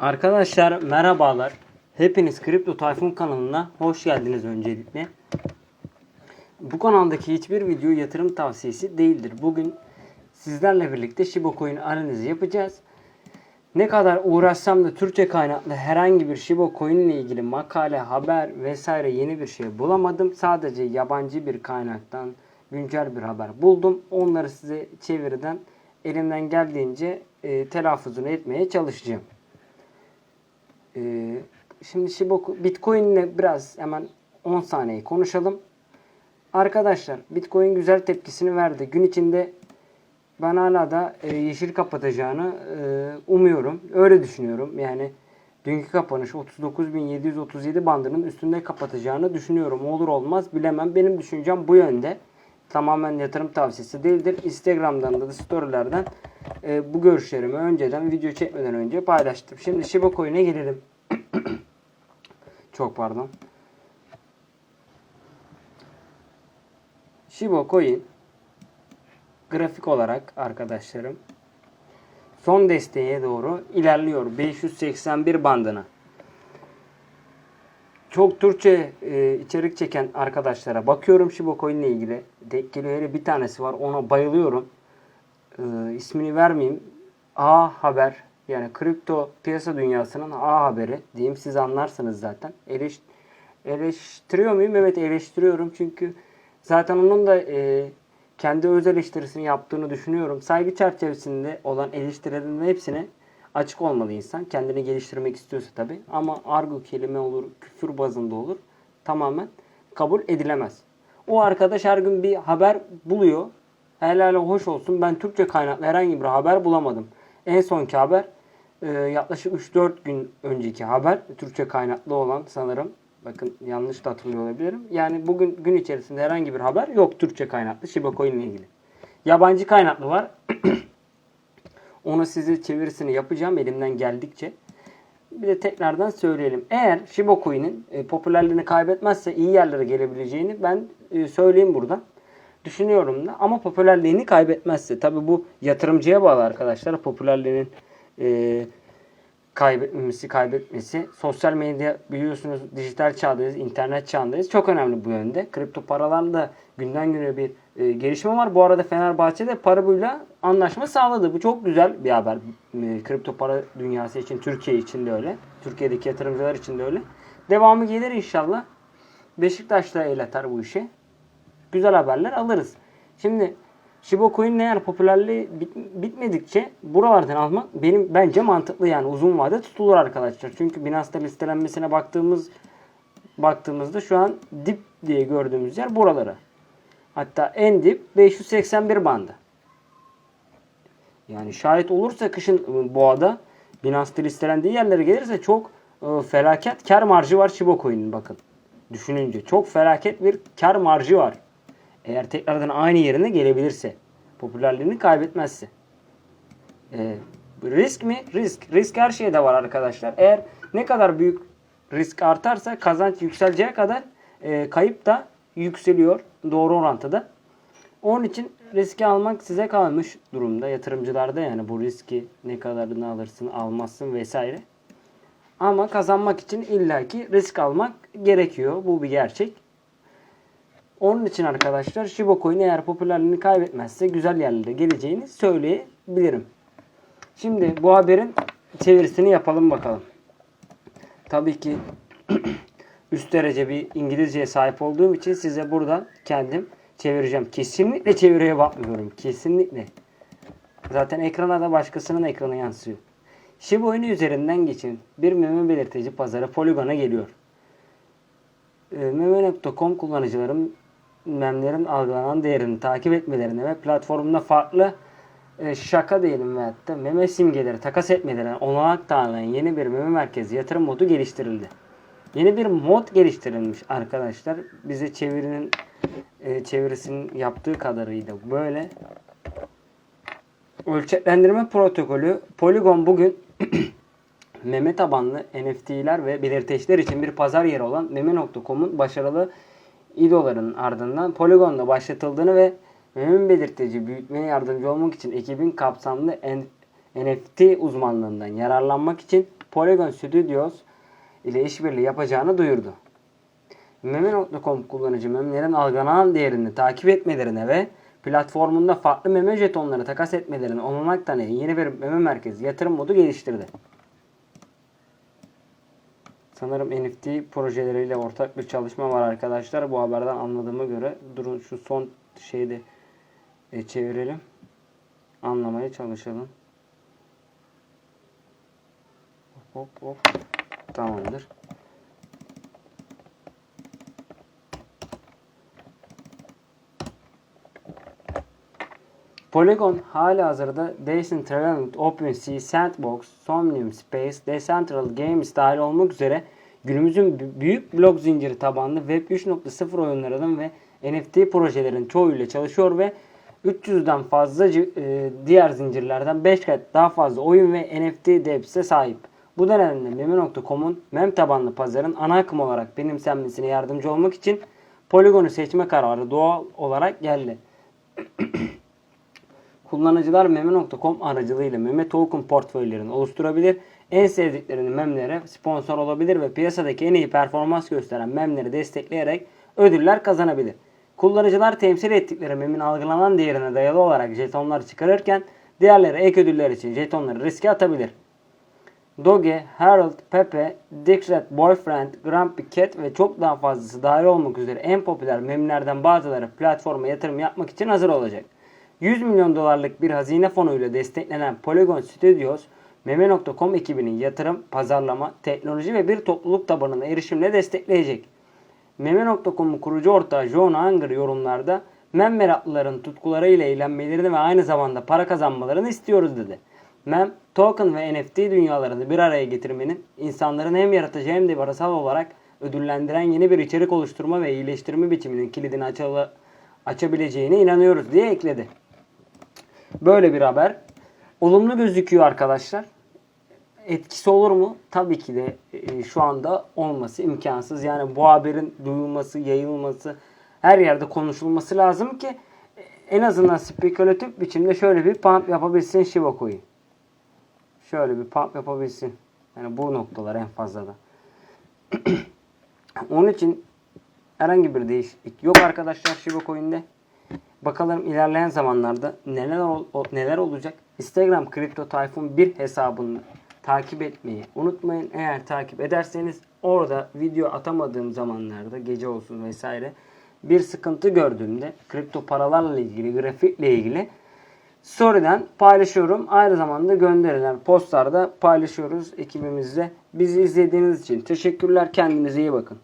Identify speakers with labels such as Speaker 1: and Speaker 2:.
Speaker 1: Arkadaşlar merhabalar. Hepiniz Kripto Tayfun kanalına hoş geldiniz öncelikle. Bu kanaldaki hiçbir video yatırım tavsiyesi değildir. Bugün sizlerle birlikte Shiba Coin analizi yapacağız. Ne kadar uğraşsam da Türkçe kaynaklı herhangi bir Shiba Coin ile ilgili makale, haber vesaire yeni bir şey bulamadım. Sadece yabancı bir kaynaktan güncel bir haber buldum. Onları size çeviriden elimden geldiğince e, telaffuzunu etmeye çalışacağım. Ee, şimdi Shiba Bitcoin ile biraz hemen 10 saniye konuşalım. Arkadaşlar Bitcoin güzel tepkisini verdi. Gün içinde ben hala da e, yeşil kapatacağını e, umuyorum. Öyle düşünüyorum. Yani dünkü kapanış 39.737 bandının üstünde kapatacağını düşünüyorum. Olur olmaz bilemem. Benim düşüncem bu yönde. Tamamen yatırım tavsiyesi değildir. Instagram'dan da, da storylerden e, bu görüşlerimi önceden video çekmeden önce paylaştım. Şimdi Shiba Coin'e gelelim. Çok pardon. Shiba Coin grafik olarak arkadaşlarım son desteğe doğru ilerliyor. 581 bandına. Çok Türkçe e, içerik çeken arkadaşlara bakıyorum Shiba Coin ile ilgili. Denk geliyor bir tanesi var. Ona bayılıyorum. E, ismini vermeyeyim. A Haber yani kripto piyasa dünyasının A haberi diyeyim siz anlarsınız zaten. Eleş, eleştiriyor muyum? Evet eleştiriyorum çünkü zaten onun da e, kendi öz eleştirisini yaptığını düşünüyorum. Saygı çerçevesinde olan eleştirilerin hepsine açık olmalı insan. Kendini geliştirmek istiyorsa tabi. Ama argo kelime olur, küfür bazında olur. Tamamen kabul edilemez. O arkadaş her gün bir haber buluyor. Helal hoş olsun. Ben Türkçe kaynaklı herhangi bir haber bulamadım. En sonki haber e, yaklaşık 3-4 gün önceki haber. Türkçe kaynaklı olan sanırım. Bakın yanlış da hatırlıyor olabilirim. Yani bugün gün içerisinde herhangi bir haber yok Türkçe kaynaklı Shiba Coin ile ilgili. Yabancı kaynaklı var. Onu size çevirisini yapacağım elimden geldikçe. Bir de tekrardan söyleyelim. Eğer Shiba Coin'in e, popülerliğini kaybetmezse iyi yerlere gelebileceğini ben e, söyleyeyim burada. Düşünüyorum da ama popülerliğini kaybetmezse tabi bu yatırımcıya bağlı arkadaşlar. Popülerliğinin e, kaybetmesi, kaybetmesi. Sosyal medya biliyorsunuz dijital çağdayız, internet çağındayız. Çok önemli bu yönde. Kripto paralarla günden güne bir e, gelişme var. Bu arada Fenerbahçe de Parabuyla anlaşma sağladı. Bu çok güzel bir haber. E, kripto para dünyası için, Türkiye için de öyle. Türkiye'deki yatırımcılar için de öyle. Devamı gelir inşallah. Beşiktaş da el atar bu işe. Güzel haberler alırız. Şimdi Shiba Coin'in eğer popülerliği bit, bitmedikçe buralardan almak benim bence mantıklı yani uzun vade tutulur arkadaşlar. Çünkü Binance'da listelenmesine baktığımız baktığımızda şu an dip diye gördüğümüz yer buralara. Hatta en dip 581 bandı. Yani şayet olursa kışın ıı, boğada Binance'da listelendiği yerlere gelirse çok e, felaket kar marjı var Shiba Coin'in bakın. Düşününce çok felaket bir kar marjı var. Eğer tekrardan aynı yerine gelebilirse. Popülerliğini kaybetmezse. Ee, risk mi? Risk. Risk her şeyde var arkadaşlar. Eğer ne kadar büyük risk artarsa kazanç yükseleceği kadar e, kayıp da yükseliyor. Doğru orantıda. Onun için riski almak size kalmış durumda. Yatırımcılarda yani bu riski ne kadarını alırsın almazsın vesaire. Ama kazanmak için illaki risk almak gerekiyor. Bu bir gerçek. Onun için arkadaşlar Shiba Coin eğer popülerliğini kaybetmezse güzel yerlere geleceğini söyleyebilirim. Şimdi bu haberin çevirisini yapalım bakalım. Tabii ki üst derece bir İngilizceye sahip olduğum için size buradan kendim çevireceğim. Kesinlikle çeviriye bakmıyorum. Kesinlikle. Zaten ekrana da başkasının ekranı yansıyor. Shiba oyunu üzerinden geçin. Bir meme belirtici pazarı Polygon'a geliyor. E, Meme.com kullanıcıların memlerin algılanan değerini takip etmelerine ve platformunda farklı e, şaka diyelim veyahut da meme simgeleri takas etmelerine olanak sağlayan yeni bir meme merkezi yatırım modu geliştirildi. Yeni bir mod geliştirilmiş arkadaşlar. Bize çevirinin e, çevirisinin yaptığı kadarıyla böyle. Ölçeklendirme protokolü Polygon bugün meme tabanlı NFT'ler ve belirteçler için bir pazar yeri olan meme.com'un başarılı İdoların ardından Polygon'da başlatıldığını ve meme belirtici büyütmeye yardımcı olmak için ekibin kapsamlı NFT uzmanlığından yararlanmak için Polygon Studios ile işbirliği yapacağını duyurdu. Meme.com kullanıcı memelerin algılanan değerini takip etmelerine ve platformunda farklı meme jetonları takas etmelerine olanak tanıyan yeni bir meme merkezi yatırım modu geliştirdi. Sanırım NFT projeleriyle ortak bir çalışma var arkadaşlar. Bu haberden anladığıma göre durun şu son şeyde e, çevirelim. Anlamaya çalışalım. Hop hop. Tamamdır. Polygon hala hazırda Decentraland, OpenSea, Sandbox, Somnium Space, Decentral Games dahil olmak üzere günümüzün büyük blok zinciri tabanlı Web 3.0 oyunlarının ve NFT projelerin çoğuyla çalışıyor ve 300'den fazla e, diğer zincirlerden 5 kat daha fazla oyun ve NFT deps'e sahip. Bu nedenle Meme.com'un mem tabanlı pazarın ana akım olarak benimsenmesine yardımcı olmak için Polygon'u seçme kararı doğal olarak geldi. Kullanıcılar meme.com aracılığıyla meme token portföylerini oluşturabilir. En sevdiklerini memlere sponsor olabilir ve piyasadaki en iyi performans gösteren memleri destekleyerek ödüller kazanabilir. Kullanıcılar temsil ettikleri memin algılanan değerine dayalı olarak jetonlar çıkarırken diğerleri ek ödüller için jetonları riske atabilir. Doge, Harold, Pepe, Dixit, Boyfriend, Grumpy Cat ve çok daha fazlası dahil olmak üzere en popüler memlerden bazıları platforma yatırım yapmak için hazır olacak. 100 milyon dolarlık bir hazine fonuyla desteklenen Polygon Studios, Meme.com ekibinin yatırım, pazarlama, teknoloji ve bir topluluk tabanına erişimle destekleyecek. Meme.com'un kurucu ortağı John Anger yorumlarda mem meraklıların tutkularıyla eğlenmelerini ve aynı zamanda para kazanmalarını istiyoruz dedi. Mem, token ve NFT dünyalarını bir araya getirmenin insanların hem yaratıcı hem de parasal olarak ödüllendiren yeni bir içerik oluşturma ve iyileştirme biçiminin kilidini açalı, açabileceğine inanıyoruz diye ekledi. Böyle bir haber. Olumlu gözüküyor arkadaşlar. Etkisi olur mu? Tabii ki de e, şu anda olması imkansız. Yani bu haberin duyulması, yayılması, her yerde konuşulması lazım ki e, en azından spekülatif biçimde şöyle bir pump yapabilsin Shiba Coin. Şöyle bir pump yapabilsin. Yani bu noktalar en fazla da. Onun için herhangi bir değişiklik yok arkadaşlar Shiba Coin'de. Bakalım ilerleyen zamanlarda neler ol- neler olacak. Instagram Kripto Tayfun 1 hesabını takip etmeyi unutmayın. Eğer takip ederseniz orada video atamadığım zamanlarda gece olsun vesaire bir sıkıntı gördüğümde kripto paralarla ilgili grafikle ilgili story'den paylaşıyorum. Aynı zamanda gönderilen postlarda paylaşıyoruz ekibimizle. Bizi izlediğiniz için teşekkürler. Kendinize iyi bakın.